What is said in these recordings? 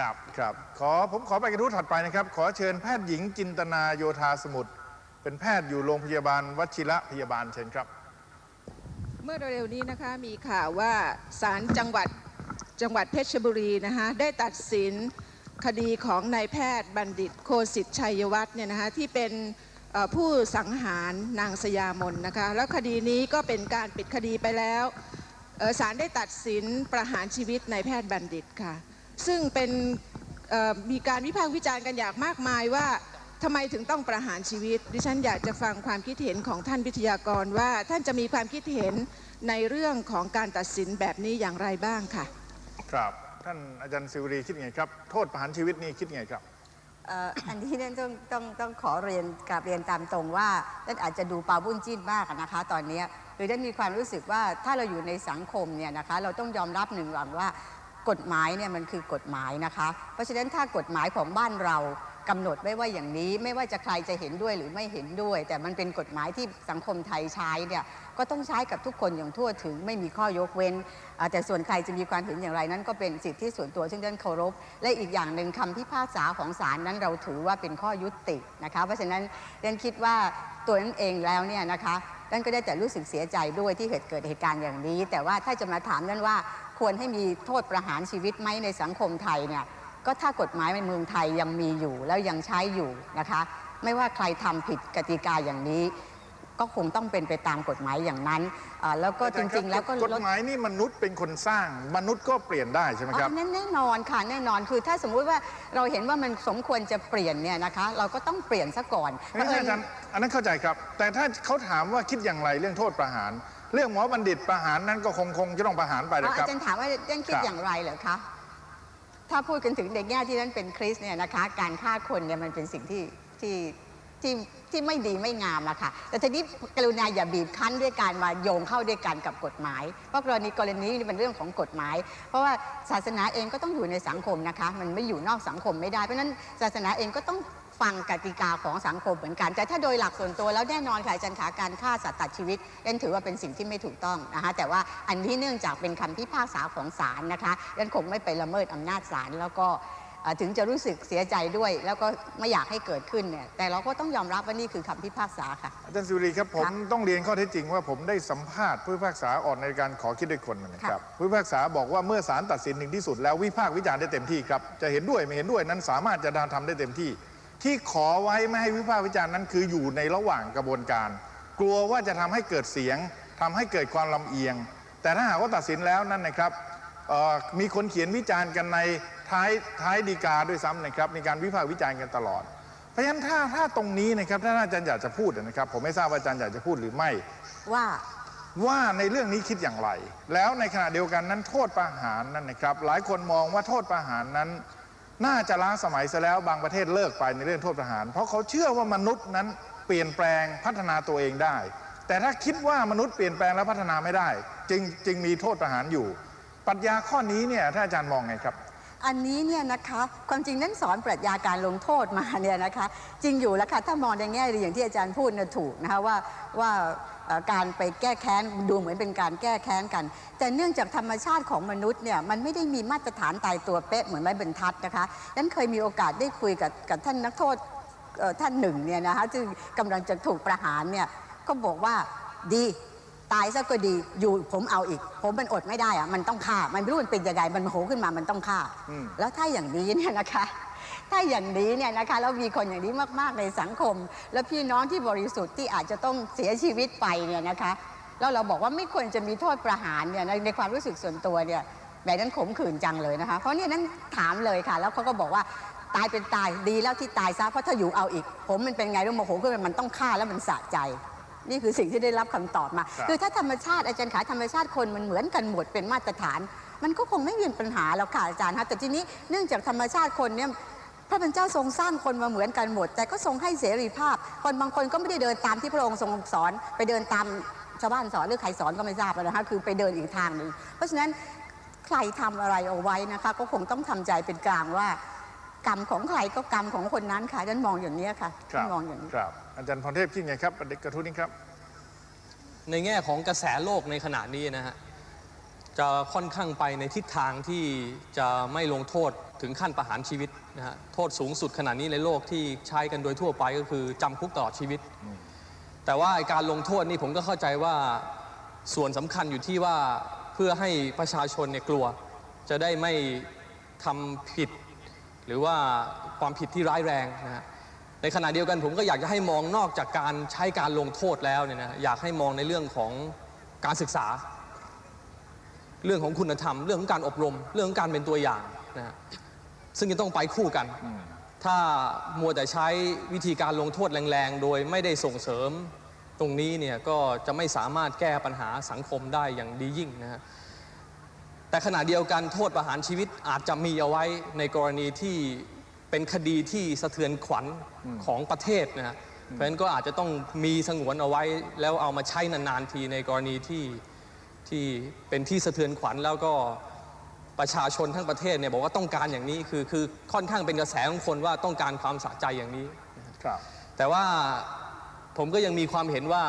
ครับครับ ขอผมขอไปกระทู้ถัดไปนะครับ ขอเชิญแพทย์หญิงจินตนาโยธาสมุทรเป็นแพทย์อยู่โรงพยาบาลวชิระพยาบาลเชิญครับ เมื่อเร็วๆนี้นะคะมีข่าวว่าศาลจังหวัดจังหวัดเพชรบุรีนะคะได้ตัดสินคดีของนายแพทย์บัณฑิตโคสิทธิ์ชัยวัฒน์เนี่ยนะคะที่เป็นเอ่อผู้สังหารนางสยามนนะคะแล้วคดีนี้ก็เป็นการปิดคดีไปแล้วเอ่อศาลได้ตัดสินประหารชีวิตนายแพทย์บัณฑิตค่ะ ซึ่งเป็นเอ่อมีการวิพากษ์วิจารณ์กันอย่างมากมายว่าทำไมถึงต้องประหารชีวิต ดิฉันอยากจะฟังความคิดเห็นของท่านวิทยากรว่าท่านจะมีความคิดเห็นในเรื่องของการตัดสินแบบนี้อย่างไรบ้างค่ะ ครับท่านอาจารย์สิวรีคิดไงครับ โทษประหารชีวิตนี่คิดไงครับเอ่ออันนี้เนี่ยต้องต้องต้องขอเรียนกราบเรียนตามตรงว่าท่านอาจจะดูปาบุญจิ้นมากอะนะคะ ตอนเนี้ยหรือได้มีความรู้สึกว่าถ้าเราอยู่ในสังคมเนี่ยนะคะ เราต้องยอมรับหนึ่งหลังว่า กฎหมายเนี่ยมันคือกฎหมายนะคะ เพราะฉะนั้นถ้ากฎหมายของบ้านเรากำหนดไว้ว่าอย่างนี้ ไม่ว่าจะใครจะเห็นด้วยหรือไม่เห็นด้วย แต่มันเป็นกฎหมายที่สังคมไทยใช้เนี่ยก็ต้องใช้กับทุกคนอย่างทั่วถึงไม่มีข้อยกเว้น แต่ส่วนใครจะมีความเห็นอย่างไรนั้น ก็เป็นสิทธิส่วนตัวซึ่งท่านเคารพ และอีกอย่างหนึ่งคำพิพากษาของศาลนั้นเราถือว่าเป็นข้อยุตินะคะเพราะฉะนั้นเรนคิดว่าตัวนั้นเองแล้วเนี่ยนะคะท่านก็ได้แต่รู้สึกเสียใจด้วยที่เกิดเหตุการณ์อย่างนี้ แต่ว่าถ้าจะมาถามนั้นว่า ควรให้มีโทษประหารชีวิตไหมในสังคมไทยเนี่ยก็ถ้ากฎหมายในเมืองไทยยังมีอยู่แล้วยังใช้อยู่นะคะ ไม่ว่าใครทำผิดกติกาอย่างนี้ ก็คงต้องเป็นไปตามกฎหมายอย่างนั้นอ่าแล้วก็จริง ๆ แล้วก็กฎลดหมายนี่มนุษย์เป็นคนสร้าง มนุษย์ก็เปลี่ยนได้ใช่ไหมครับอ๋อนั่นแน่นอนค่ะแน่นอนคือถ้าสมมุติว่าเราเห็นว่ามันสมควรจะเปลี่ยนเนี่ยนะคะ เราก็ต้องเปลี่ยนซะก่อนไม่ใช่อาจารย์อันนั้นเข้าใจครับ แต่ถ้าเขาถามว่าคิดอย่างไรเรื่องโทษประหาร เรื่องหมอบัณฑิตประหารนั้นก็คงคงจะต้องประหารไปอ๋อนะคอารับจารย์ถามว่าเรื่องคิดครับ อย่างไรเหรอคะ ถ้าพูดกันถึงในแง่ที่นั้นเป็นคริสเนี่ยนะคะ การฆ่าคนเนี่ยมันเป็นสิ่งที่ที่ที่ที่ไม่ดีไม่งามอะค่ะ แต่ทีนี้กรุณาอย่าบีบคั้นด้วยการมาโยงเข้าด้วยกันกับกฎหมาย เพราะกรณีกรณีนี้เป็นเรื่องของกฎหมาย เพราะว่าศาสนาเองก็ต้องอยู่ในสังคมนะคะ มันไม่อยู่นอกสังคมไม่ได้ เพราะฉะนั้นศาสนาเองก็ต้อง ฟังกติกาของสังคมเหมือนกัน แต่ถ้าโดยหลักส่วนตัวแล้วแน่นอนค่ะอาจารย์ขาการฆ่าสัตว์ตัดชีวิตเอ็นถือว่าเป็นสิ่งที่ไม่ถูกต้องนะคะแต่ว่าอันนี้เนื่องจากเป็นคำพิพากษาของศาลนะคะยันคงไม่ไปละเมิดอำนาจศาลแล้วก็เอ่อถึงจะรู้สึกเสียใจด้วย แล้วก็ไม่อยากให้เกิดขึ้นเนี่ยแต่เราก็ต้องยอมรับว่านี่คือคำพิพากษาค่ะอาจารย์สิวรีครับผมต้องเรียนข้อเท็จจริงว่าผมได้สัมภาษณ์ผู้พิพากษาออกในการขอคิดด้วยคนนะครับค่ะผู้พิพากษาบอกว่าเมื่อศาลตัดสินถึงที่สุดแล้ววิพากษ์วิจารณ์ได้เต็มที่ครับจะเห็นด้วยไม่เห็นด้วยนั้นสามารถจะทำได้เต็มที่ ที่ขอไว้ไม่ให้วิพากษ์วิจารณ์นั้น คืออยู่ในระหว่างกระบวนการ กลัวว่าจะทำให้เกิดเสียงทำให้เกิดความลำเอียง แต่ถ้าหากว่าตัดสินแล้วนั่นนะครับเอ่อมีคนเขียนวิจารณ์กันในท้ายท้ายดีกาด้วยซ้ำนะครับมีการวิพากษ์วิจารณ์กันตลอด เพราะฉะนั้นถ้าถ้าตรงนี้นะครับถ้าอาจารย์อยากจะพูดนะครับ ผมไม่ทราบว่าอาจารย์อยากจะพูดหรือไม่ว่าว่าในเรื่องนี้คิดอย่างไร แล้วในขณะเดียวกันนั้นโทษประหารนั้นนะครับ หลายคนมองว่าโทษประหารนั้น น่าจะล้าสมัยซะแล้วบางประเทศเลิกไปในเรื่องโทษประหาร เพราะเขาเชื่อว่ามนุษย์นั้นเปลี่ยนแปลงพัฒนาตัวเองได้ แต่ถ้าคิดว่ามนุษย์เปลี่ยนแปลงและพัฒนาไม่ได้ จึงจึงมีโทษประหารอยู่ ปรัชญาข้อนี้เนี่ยถ้าอาจารย์มองไงครับอันนี้เนี่ยนะคะความจริงนั้นสอนปรัชญาการลงโทษมาเนี่ยนะคะจริงอยู่แล้วค่ะถ้ามองในแง่ดีอย่างที่อาจารย์พูดนี่ยถูกนะคะว่าว่า การไปแก้แค้นดูเหมือนเป็นการแก้แค้นกัน แต่เนื่องจากธรรมชาติของมนุษย์เนี่ยมันไม่ได้มีมาตรฐานตายตัวเป๊ะเหมือนไม้บรรทัดนะคะนั้นเคยมีโอกาสได้คุยกับกับท่านนักโทษเอ่อท่านหนึ่งเนี่ยนะคะซึ่งกำลังจะถูกประหารเนี่ยก็บอกว่าดีตายซะก็ดีอยู่ผมเอาอีก ผมมันอดไม่ได้อะมันต้องฆ่า มันไม่รู้มันเป็นยังไงมันโมโหขึ้นมามันต้องฆ่าอืมแล้วถ้าอย่างนี้เนี่ยนะคะ ถ้าอย่างนี้เนี่ยนะคะแล้วมีคนอย่างนี้มากๆในสังคม แล้วพี่น้องที่บริสุทธิ์ที่อาจจะต้องเสียชีวิตไปเนี่ยนะคะแล้วเราบอกว่าไม่ควรจะมีโทษประหารเนี่ยในในความรู้สึกส่วนตัวเนี่ยแบบนั้นขมขื่นจังเลยนะคะ เพราะเนี่ยนั้นถามเลยค่ะ แล้วเขาก็บอกว่าตายเป็นตายดีแล้วที่ตายซะเพราะถ้าอยู่เอาอีก ผมมันเป็นไงรู้โมโหขึ้นมามันต้องฆ่าแล้วมันสะใจ นี่คือสิ่งที่ได้รับคำตอบมาครับคือถ้าธรรมชาติอาจารย์ขาธรรมชาติคนมันเหมือนกันหมดเป็นมาตรฐาน มันก็คงไม่มีปัญหาแล้วค่ะอาจารย์คะแต่ทีนี้เนื่องจากธรรมชาติคนเนี่ย พระเป็นเจ้าทรงสร้างคนมาเหมือนกันหมด แต่ก็ทรงให้เสรีภาพ คนบางคนก็ไม่ได้เดินตามที่พระองค์ทรงสอน ไปเดินตามชาวบ้านสอนหรือใครสอนก็ไม่ทราบนะคะคือไปเดินอีกทางหนึ่งเพราะฉะนั้นใครทำอะไรเอาไว้นะคะก็คงต้องทำใจเป็นกลางว่ากรรมของใครก็กรรมของคนนั้นค่ะฉันมองอย่างนี้ค่ะครับมองอย่างนี้ครับอาจารย์พรเทพคิดไงครับประเด็นกระทู้นี้ครับ ในแง่ของกระแสโลกในขณะนี้นะฮะ จะค่อนข้างไปในทิศทางที่จะไม่ลงโทษถึงขั้นประหารชีวิตนะฮะโทษสูงสุดขนาดนี้ในโลกที่ใช้กันโดยทั่วไปก็คือจำคุกตลอดชีวิต แต่ว่าการลงโทษนี่ผมก็เข้าใจว่าส่วนสำคัญอยู่ที่ว่าเพื่อให้ประชาชนเนี่ยกลัว จะได้ไม่ทำผิด หรือว่าความผิดที่ร้ายแรงนะฮะในขณะเดียวกันผมก็อยากจะให้มองนอกจากการใช้การลงโทษแล้วเนี่ยนะอยากให้มองในเรื่องของการศึกษา เรื่องของคุณธรรม เรื่องของการอบรม เรื่องของการเป็นตัวอย่างนะฮะซึ่งจะต้องไปคู่กัน ถ้ามัวแต่ใช้วิธีการลงโทษแรงๆ โดยไม่ได้ส่งเสริมตรงนี้เนี่ยก็จะไม่สามารถแก้ปัญหาสังคมได้อย่างดียิ่งนะฮะแต่ขณะเดียวกันโทษประหารชีวิตอาจจะมีเอาไว้ในกรณีที่เป็นคดีที่สะเทือนขวัญของประเทศนะฮะเพราะฉะนั้นก็อาจจะต้องมีสงวนเอาไว้ แล้วเอามาใช้นานๆทีในกรณีที่ ที่เป็นที่สะเทือนขวัญแล้วก็ประชาชนทั้งประเทศเนี่ยบอกว่าต้องการอย่างนี้คือคือค่อนข้างเป็นกระแสของคนว่าต้องการความสะใจอย่างนี้ครับแต่ว่าผมก็ยังมีความเห็นว่า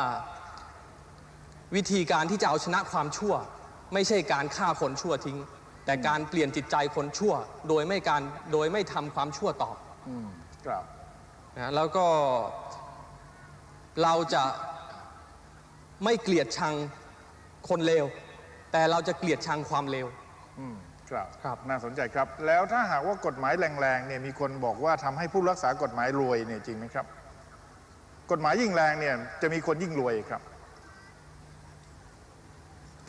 วิธีการที่จะเอาชนะความชั่ว ไม่ใช่การฆ่าคนชั่วทิ้ง แต่การเปลี่ยนจิตใจคนชั่ว โดยไม่การโดยไม่ทำความชั่วตอบอืมครับนะแล้วก็เราจะไม่เกลียดชัง คนเลว แต่เราจะเกลียดชังความเลว อืมครับครับ น่าสนใจครับ แล้วถ้าหากว่ากฎหมายแรงๆเนี่ยมีคนบอกว่าทำให้ผู้รักษากฎหมายรวยเนี่ยจริงไหมครับ กฎหมายยิ่งแรงเนี่ยจะมีคนยิ่งรวยครับ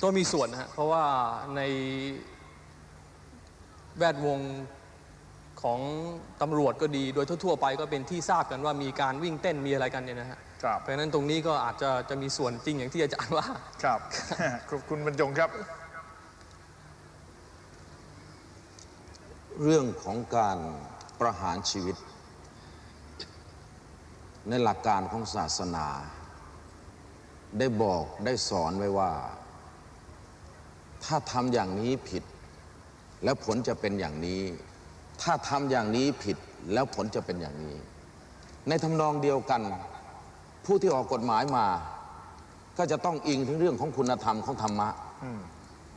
ก็มีส่วนนะฮะเพราะว่าในแวดวงของตำรวจก็ดี โดยทั่วๆไปก็เป็นที่ทราบกันว่ามีการวิ่งเต้นมีอะไรกันเนี่ยนะฮะ ครับเพราะฉะนั้นตรงนี้ก็อาจจะจะมีส่วนจริงอย่างที่อาจารย์ว่า ครับขอบคุณบรรจงครับ เรื่องของการประหารชีวิต ในหลักการของศาสนา ได้บอกได้สอนไว้ว่า ถ้าทำอย่างนี้ผิด แล้วผลจะเป็นอย่างนี้ ถ้าทำอย่างนี้ผิดแล้วผลจะเป็นอย่างนี้ ในทำนองเดียวกัน ผู้ที่ออกกฎหมายมา ก็จะต้องอิงถึงเรื่องของคุณธรรมของธรรมะ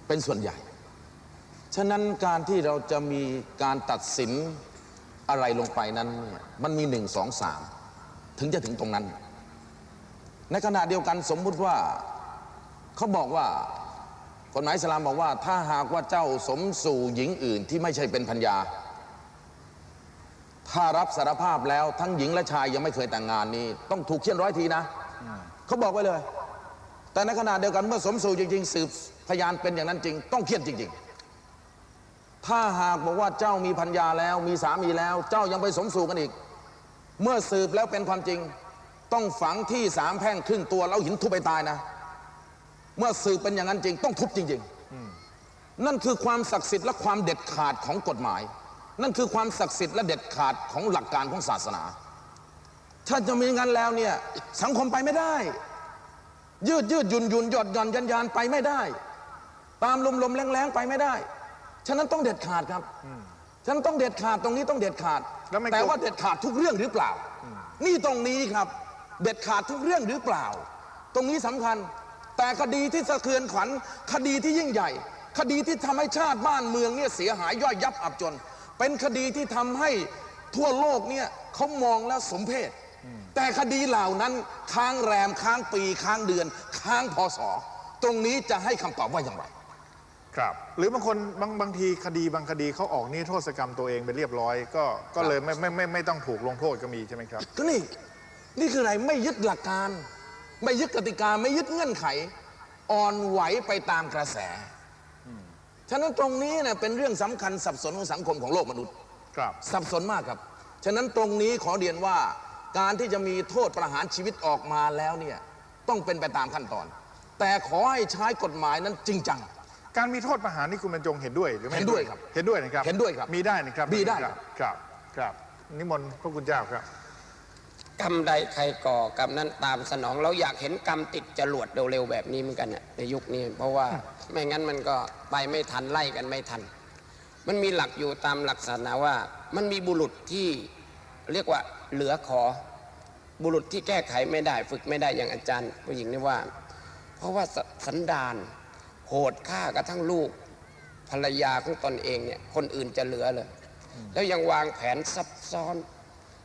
เป็นส่วนใหญ่ ฉะนั้นการที่เราจะมีการตัดสินอะไรลงไปนั้นเนี่ยมันมีหนึ่งสองสามถึงจะถึงตรงนั้น ในขณะเดียวกันสมมุติว่าเขาบอกว่ากฎหมายอิสลามบอกว่า ถ้าหากว่าเจ้าสมสู่หญิงอื่นที่ไม่ใช่เป็นพัญญา ถ้ารับสารภาพแล้วทั้งหญิงและชายยังไม่เคยแต่งงานนี้ ต้องถูกเคี่ยนร้อยทีนะเขาบอกไว้เลย แต่ในขณะเดียวกันเมื่อสมสู่จริง ๆ สืบพยานเป็นอย่างนั้นจริง ต้องเคี่ยนจริง ๆ ถ้าหากบอกว่าเจ้ามีพัญญาแล้ว มีสามีแล้ว เจ้ายังไปสมสู่กันอีก เมื่อสืบแล้วเป็นความจริง ต้องฝังที่สามแพ่งครึ่งตัวแล้วหินทุบไปตายนะ เมื่อสืบเป็นอย่างนั้นจริง ต้องทุบจริง ๆ นั่นคือความศักดิ์สิทธิ์และความเด็ดขาดของกฎหมาย นั่นคือความศักดิ์สิทธิ์และเด็ดขาดของหลักการของศาสนา ถ้าจะมีงั้นแล้วเนี่ยสังคมไปไม่ได้ ยืดยืดหยุ่นหยุ่นหยดหย่อนยันยานไปไม่ได้ ตามลมลมแรงแรงไปไม่ได้ ฉะนั้นต้องเด็ดขาดครับฉะนั้นต้องเด็ดขาดตรงนี้ต้องเด็ดขาดแล้วไม่แต่กลัวว่าเด็ดขาดทุกเรื่องหรือเปล่า นี่ตรงนี้ครับ เด็ดขาดทุกเรื่องหรือเปล่า ตรงนี้สำคัญ แต่คดีที่สะเทือนขวัญคดีที่ยิ่งใหญ่ คดีที่ทำให้ชาติบ้านเมืองเนี่ยเสียหายย่อยยับอับจน เป็นคดีที่ทำให้ทั่วโลกเนี่ยเขามองแล้วสมเพศ แต่คดีเหล่านั้นค้างแรมค้างปี ค้างเดือน ค้างพศตรงนี้จะให้คำตอบว่าอย่างไร ครับ หรือบางคนบางบางทีคดีบางคดีเขาออกนิรโทษกรรมตัวเองไปเรียบร้อย ก็ก็เลยไม่ไม่ไม่ไม่ต้องถูกลงโทษก็มีใช่ไหมครับ ก็นี่ นี่คืออะไรไม่ยึดหลักการ ไม่ยึดกติกาไม่ยึดเงื่อนไข อ่อนไหวไปตามกระแส ฉะนั้นตรงนี้เนี่ยเป็นเรื่องสำคัญสับสนของสังคมของโลกมนุษย์ ครับ สับสนมากครับ ฉะนั้นตรงนี้ขอเรียนว่าการที่จะมีโทษประหารชีวิตออกมาแล้วเนี่ยต้องเป็นไปตามขั้นตอน แต่ขอให้ใช้กฎหมายนั้นจริงจัง การมีโทษประหารนี่คุณบรรจงเห็นด้วยหรือไม่เห็นด้วยครับเห็นด้วยนะครับ เห็นด้วยครับ มีได้นะครับมีได้ครับครับครับ นิมนต์พระคุณเจ้าครับกรรมใดใครก่อกรรมนั้นตามสนอง เราอยากเห็นกรรมติดจรวดเร็วๆแบบนี้เหมือนกันน่ะในยุคนี้เพราะว่า ไม่งั้นมันก็ไปไม่ทันไล่กันไม่ทัน มันมีหลักอยู่ตามหลักศาสนาว่า มันมีบุรุษที่เรียกว่าเหลือขอ บุรุษที่แก้ไขไม่ได้ ฝึกไม่ได้อย่างอาจารย์ผู้หญิงนี่ว่า เพราะว่าสสันดานโหดฆ่ากระทั่งลูกภรรยาของตนเองเนี่ยคนอื่นจะเหลือเลย แล้วยังวางแผนซับซ้อน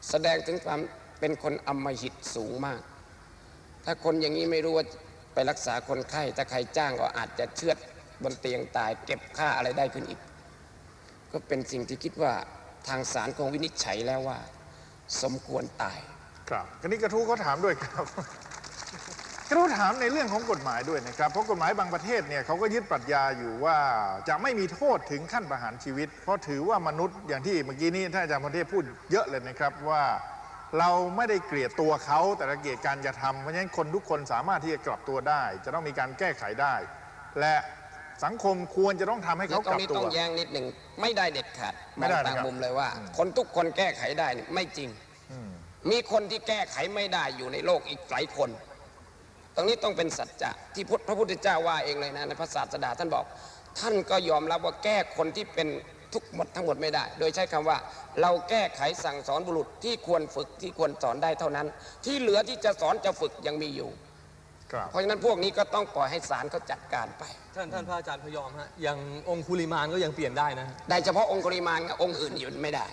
แสดงถึงความเป็นคนอำมหิตสูงมาก ถ้าคนอย่างนี้ไม่รู้ว่า ไปรักษาคนไข้ถ้าใครจ้างก็อาจจะเชือดบนเตียงตาย เก็บค่าอะไรได้ขึ้นอีก ก็เป็นสิ่งที่คิดว่าทางศาลคงวินิจฉัยแล้วว่า สมควรตาย ครับทีนี้กระทู้เขาถามด้วยครับ กระทู้ถามในเรื่องของกฎหมายด้วยนะครับ เพราะกฎหมายบางประเทศเนี่ยเขาก็ยึดปรัชญาอยู่ว่าจะไม่มีโทษถึงขั้นประหารชีวิต เพราะถือว่ามนุษย์อย่างที่เมื่อกี้นี้ท่านอาจารย์พรเทพพูดเยอะเลยนะครับว่า เราไม่ได้เกลียดตัวเขาแต่เราเกลียดการกระทำเพราะฉะนั้นคนทุกคนสามารถที่จะกลับตัวได้ จะต้องมีการแก้ไขได้ และสังคมควรจะต้องทำให้เดี๋ยเขาวตรกลังบนี้ตัต้ว องแย้งนิดหนึ่งไม่ได้เด็ดขาดมไม่องได้ต่างนะครับมุมเลยว่าคนทุกคนแก้ไขได้เนี่ยไม่จริงมีคนที่แก้ไขไม่ได้อยู่ในโลกอีกหลายคน ตรงนี้ต้องเป็นสัจจะที่พุทธพระพุทธเจ้าว่าเองเลยนะในพระศาสดาท่านบอก ท่านก็ยอมรับว่าแก้คนที่เป็นทุก หมดทั้งหมดไม่ได้ โดยใช้คำว่า เราแก้ไขสั่งสอนบุรุษที่ควรฝึกที่ควรสอนได้เท่านั้น ที่เหลือที่จะสอนจะฝึกยังมีอยู่ครับเพราะฉะนั้นพวกนี้ก็ต้องปล่อยให้ศาลเขาจัดการไป ท่านท่านพระอาจารย์พยอมฮะอย่างองคุลิมานก็ยังเปลี่ยนได้นะได้เฉพาะองคุริมานกับองค์อื่นอยู่ไม่ได้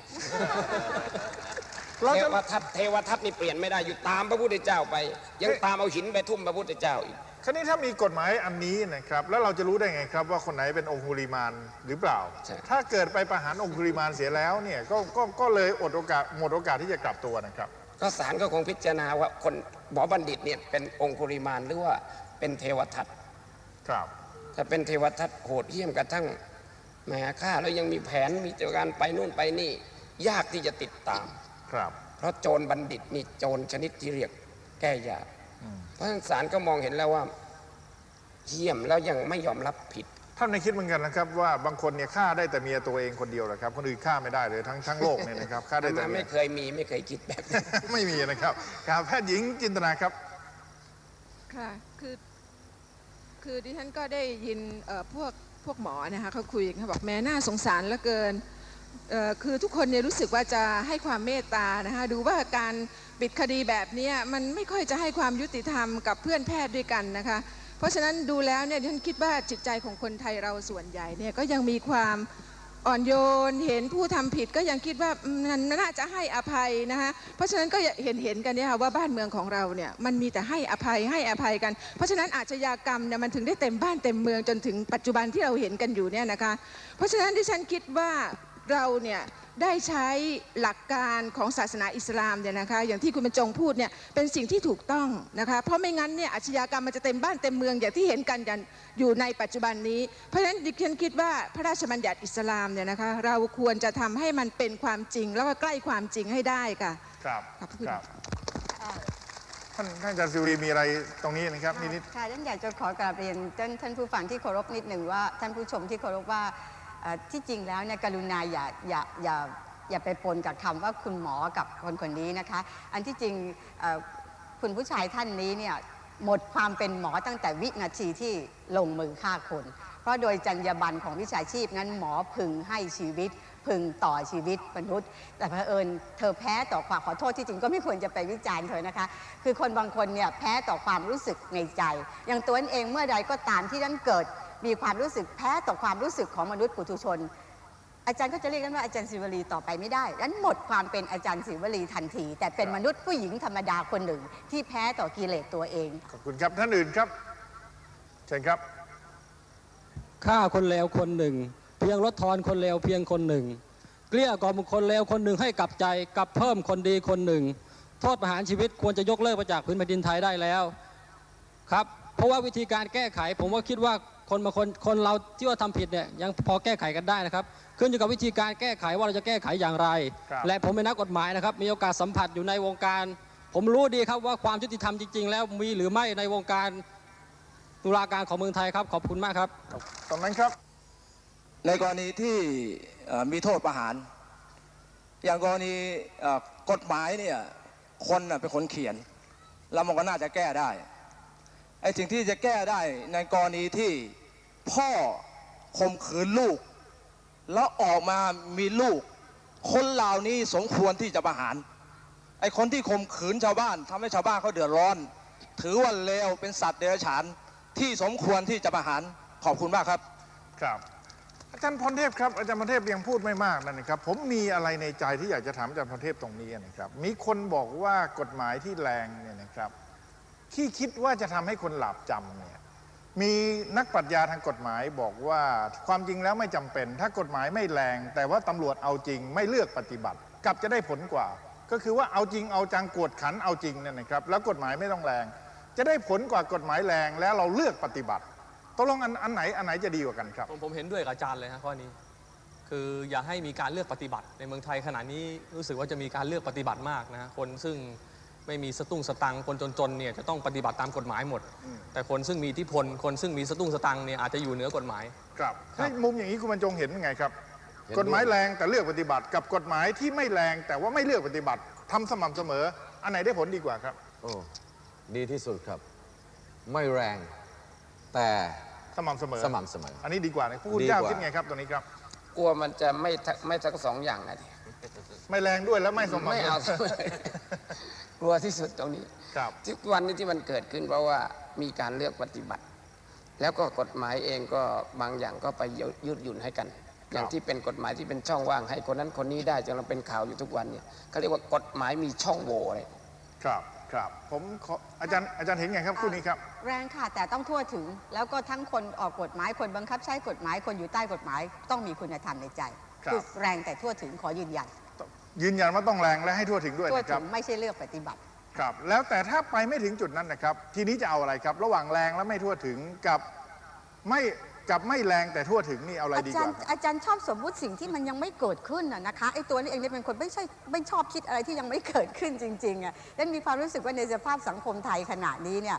เราเทจะ วทัตเทวทัตนี่เปลี่ยนไม่ได้อยู่ตามพระพุทธเจ้าไป ยังตามเอาหินไปทุ่มพระพุทธเจ้าอีก คราวนี้ถ้ามีกฎหมายอันนี้นะครับ แล้วเราจะรู้ได้ไงครับว่าคนไหนเป็นองคุลิมานหรือเปล่า ใช่ ถ้าเกิดไปประหารองคุลิมานเสียแล้วเนี่ยก็ก็ก็เลยอดโอกาสหมดโอกาสที่จะกลับตัวนะครับ ก็ศาลก็คงพิจารณาว่าคนหมอบัณฑิตเนี่ยเป็นองคุริมานหรือว่าเป็นเทวทัตครับถ้าเป็นเทวทัตโหดเหี้ยมกระทั่งแหมฆ่าแล้วยังมีแผนมีเจการไปนู่นไปนี่ ยากที่จะติดตาม ครับเพราะโจรบัณฑิตนี่โจรชนิดที่เรียกแก้ยากเพราะฉะนั้นศาลก็มองเห็นแล้วว่าเหี้ยมแล้วยังไม่ยอมรับผิดท่านในคิดเหมือนกันนะครับว่าบางคนเนี่ยฆ่าได้แต่เมียตัวเองคนเดียวแหละครับ คนอื่นฆ่าไม่ได้เลยทั้งทั้งโลกเนี่ยนะครับฆ่าได้แต่มาเมีไม่ยเคยมีไม่เคยคิดแบบนี้ไม่มีนะครับครับแพทย์หญิงจินตนาครับค่ะคือ คือดิฉันก็ได้ยินเอ่อพวกพวกหมอนะคะเขาคุยกันเขาบอกแม่น่าสงสารเหลือเกินเอ่อ คือทุกคนเนี่ยรู้สึกว่าจะให้ความเมตตานะคะดูว่าการปิดคดีแบบนี้มันไม่ค่อยจะให้ความยุติธรรมกับเพื่อนแพทย์ด้วยกันนะคะ เพราะฉะนั้นดูแล้วเนี่ยฉันคิดว่าจิตใจของคนไทยเราส่วนใหญ่เนี่ยก็ยังมีความอ่อนโยนเห็นผู้ทำผิดก็ยังคิดว่ามันน่าจะให้อภัยนะคะเพราะฉะนั้นก็เห็นเห็นกันเนี่ยค่ะว่าบ้านเมืองของเราเนี่ยมันมีแต่ให้อภัยให้อภัยกัน เพราะฉะนั้นอาชญากรรมเนี่ยมันถึงได้เต็มบ้านเต็มเมืองจนถึงปัจจุบันที่เราเห็นกันอยู่เนี่ยนะคะ เพราะฉะนั้นที่ฉันคิดว่า เราเนี่ยได้ใช้หลักการของศาสนาอิสลามเนี่ยนะคะอย่างที่คุณบรรจงพูดเนี่ยเป็นสิ่งที่ถูกต้องนะคะเพราะไม่งั้นเนี่ยอาชญากรรมมันจะเต็มบ้านเต็มเมืองอย่างที่เห็นกันกันอยู่ในปัจจุบันนี้ เพราะฉะนั้นดิฉันคิดว่าพระราชบัญญัติอิสลามเนี่ยนะคะเราควรจะทำให้มันเป็นความจริง แล้วก็ใกล้ความจริงให้ได้ค่ะครับขอบคุณครับท่านท่านอาจารย์สิวรีมีอะไรตรงนี้นะครับนิดนิดค่ะฉันอยากจะขอกราบเรียนท่านท่านผู้ฟังที่เคารพนิดหนึ่งว่าท่านผู้ชมที่เคารพว่าเอ่อ ที่จริงแล้วเนี่ยกรุณาอย่าอย่าอย่าอย่าไปปนกับคำว่าคุณหมอกับคนคนนี้นะคะ อันที่จริงคุณผู้ชายท่านนี้เนี่ยหมดความเป็นหมอตั้งแต่วินาทีที่ลงมือฆ่าคน เพราะโดยจรรยาบรรณของวิชาชีพนั้นหมอพึงให้ชีวิต พึงต่อชีวิตมนุษย์ แต่เผอิญเธอแพ้ต่อความขอโทษที่จริงก็ไม่ควรจะไปวิจารณ์เธอนะคะ คือคนบางคนเนี่ยแพ้ต่อความรู้สึกในใจ อย่างตัวนั้นเองเมื่อใดก็ตามที่นั้นเกิด มีความรู้สึกแพ้ต่อความรู้สึกของมนุษย์ปุถุชน อาจารย์ก็จะเรียกกันว่าอาจารย์ศิวลีต่อไปไม่ได้นั้นหมดความเป็นอาจารย์ศิวลีทันที แต่เป็นมนุษย์ผู้หญิงธรรมดาคนหนึ่งที่แพ้ต่อกิเลสตัวเอง ขอบคุณครับท่านอื่นครับเชิญครับฆ่าคนเลวคนหนึ่ง เพียงลดทอนคนเลวเพียงคนหนึ่ง เกลี้ยกล่อมคนเลวคนหนึ่งให้กลับใจกลับเพิ่มคนดีคนหนึ่ง โทษประหารชีวิตควรจะยกเลิกไปจากพื้นแผ่นดินไทยได้แล้วครับ เพราะว่าวิธีการแก้ไขผมว่าคิดว่า คนบางคนคนเราที่ว่าทำผิดเนี่ยยังพอแก้ไขกันได้นะครับ ขึ้นอยู่กับวิธีการแก้ไขว่าเราจะแก้ไขอย่างไรครับและผมเป็นนักกฎหมายนะครับ มีโอกาสสัมผัสอยู่ในวงการ ผมรู้ดีครับว่าความยุติธรรมจริงๆ แล้วมีหรือไม่ในวงการตุลาการของเมืองไทยครับ ขอบคุณมากครับตรงนั้นครับ ในกรณีที่เอ่อมีโทษประหาร อย่างกรณีเอ่อกฎหมายเนี่ยคนน่ะเป็นคนเขียน แล้วมันก็น่าจะแก้ได้ไอ้สิ่งที่จะแก้ได้ในกรณีที่ พ่อข่มขืนลูก แล้วออกมามีลูก คนเหล่านี้สมควรที่จะประหาร ไอ้คนที่ข่มขืนชาวบ้านทำให้ชาวบ้านเขาเดือดร้อน ถือว่าเลวเป็นสัตว์เดรัจฉานที่สมควรที่จะประหารขอบคุณมากครับครับอาจารย์พรเทพครับอาจารย์พรเทพยังพูดไม่มากนั่นนะครับ ผมมีอะไรในใจที่อยากจะถามอาจารย์พรเทพตรงนี้นะครับ มีคนบอกว่ากฎหมายที่แรงเนี่ยนะครับ ที่คิดว่าจะทำให้คนหลาบจำเนี่ย มีนักปรัชญาทางกฎหมายบอกว่าความจริงแล้วไม่จำเป็น ถ้ากฎหมายไม่แรง แต่ว่าตำรวจเอาจริงไม่เลือกปฏิบัติ กลับจะได้ผลกว่า ก็คือว่าเอาจริงเอาจังกวดขันเอาจริงเนี่ยนะครับ แล้วกฎหมายไม่ต้องแรง จะได้ผลกว่ากฎหมายแรงแล้วเราเลือกปฏิบัติตกลงอันอันไหนอันไหนจะดีกว่ากันครับ ผมผมเห็นด้วยกับอาจารย์เลยฮะข้อนี้ คืออย่าให้มีการเลือกปฏิบัติ ในเมืองไทยขณะนี้รู้สึกว่าจะมีการเลือกปฏิบัติมากนะฮะคนซึ่ง ไม่มีสตุ้งสตังค์คนจนๆเนี่ยจะต้องปฏิบัติตามกฎหมายหมด แต่คนซึ่งมีอิทธิพล คนซึ่งมีสตุ้งสตังค์เนี่ยอาจจะอยู่เหนือกฎหมาย ครับครับในมุมอย่างนี้คุณบรรจงเห็นยังไงครับ เห็นด้วย กฎหมายแรงแต่เลือกปฏิบัติ กับกฎหมายที่ไม่แรงแต่ว่าไม่เลือกปฏิบัติทำสม่ำเสมอ อันไหนได้ผลดีกว่าครับ โอ้ดีที่สุดครับ ไม่แรงแต่สม่ำเสมอ สม่ำเสมอ อันนี้ดีกว่านะผู้คุณดีกว่าเจ้าคิดไงครับตัวนี้ครับ กลัวมันจะไม่ทัไม่ทั้งสองอย่างนะทีไม่แรงด้วยแล้วไม่สม่ำไม่เสมเอาอ กลัวที่สุดตรงนี้ครับทุกวันนี้ที่มันเกิดขึ้นเพราะว่ามีการเลือกปฏิบัติ แล้วก็กฎหมายเองก็บางอย่างก็ไปยืดหยุ่นให้กัน อย่างที่เป็นกฎหมายที่เป็นช่องว่างให้คนนั้นคนนี้ได้จนเราเป็นข่าวอยู่ทุกวันเนี่ยเขาเรียกว่ากฎหมายมีช่องโหว่เลยครับครับผมขออาจารย์อาจารย์เห็นไงครับคู่นี้ครับ แรงค่ะแต่ต้องทั่วถึง แล้วก็ทั้งคนออกกฎหมายคนบังคับใช้กฎหมายคนอยู่ใต้กฎหมาย ต้องมีคุณธรรมในใจครับอแรงแต่ทั่วถึงขอยืนยัน ยืนยันว่าต้องแรงและให้ทั่วถึงด้วยทั่วนะคถึรับ งไม่ใช่เลือกปฏิบัติ ครับ แล้วแต่ถ้าไปไม่ถึงจุดนั้นนะครับ ทีนี้จะเอาอะไรครับ ระหว่างแรงและไม่ทั่วถึงกับไม่กับไม่แรงแต่ทั่วถึงนี่เอาอะไรอาดีกจารว่าย์ครับอาจารย์ชอบสมมุติสิ่งที่มันยังไม่เกิดขึ้นน่ะนะคะไอ้ตัวนี้เองเนี่ยเป็นคนไม่ใช่ไม่ชอบคิดอะไรที่ยังไม่เกิดขึ้นจริงๆอะและมีความรู้สึกว่าในสภาพสังคมไทยขณะนี้เนี่ย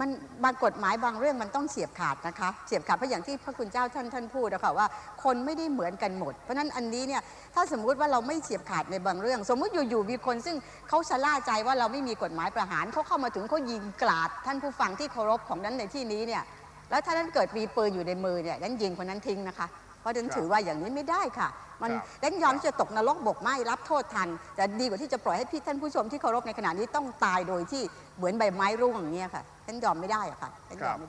มันบางกฎหมายบางเรื่องมันต้องเฉียบขาดนะคะเฉียบขาดเพราะอย่างที่พระคุณเจ้าท่านท่านพูดนะคะว่าคนไม่ได้เหมือนกันหมด เพราะฉะนั้นอันนี้เนี่ยถ้าสมมุติว่าเราไม่เฉียบขาดในบางเรื่อง สมมุติอยู่ๆมีคนซึ่งเขาชะล่าใจว่าเราไม่มีกฎหมายประหารเขาเข้ามาถึงเขายิงกราดท่านผู้ฟังที่เคารพของนั้นในที่นี้เนี่ยแล้วถ้านั้นเกิดมีปืนอยู่ในมือเนี่ยนั้นยิงคนนั้นทิ้งนะคะ ราะฉะนั้นถือว่าอย่างนี้ไม่ได้ค่ะ มันครับนั้นยอมที่จะตกนรกบกไหม้รับโทษทัน แต่ดีกว่าที่จะปล่อยให้พี่ท่านผู้ชมที่เคารพในขณะนี้ต้องตายโดยที่เหมือนใบไม้ร่วงอย่างเงี้ยค่ะนั้นยอมไม่ได้อะค่ะนั้นยอมไม่ได้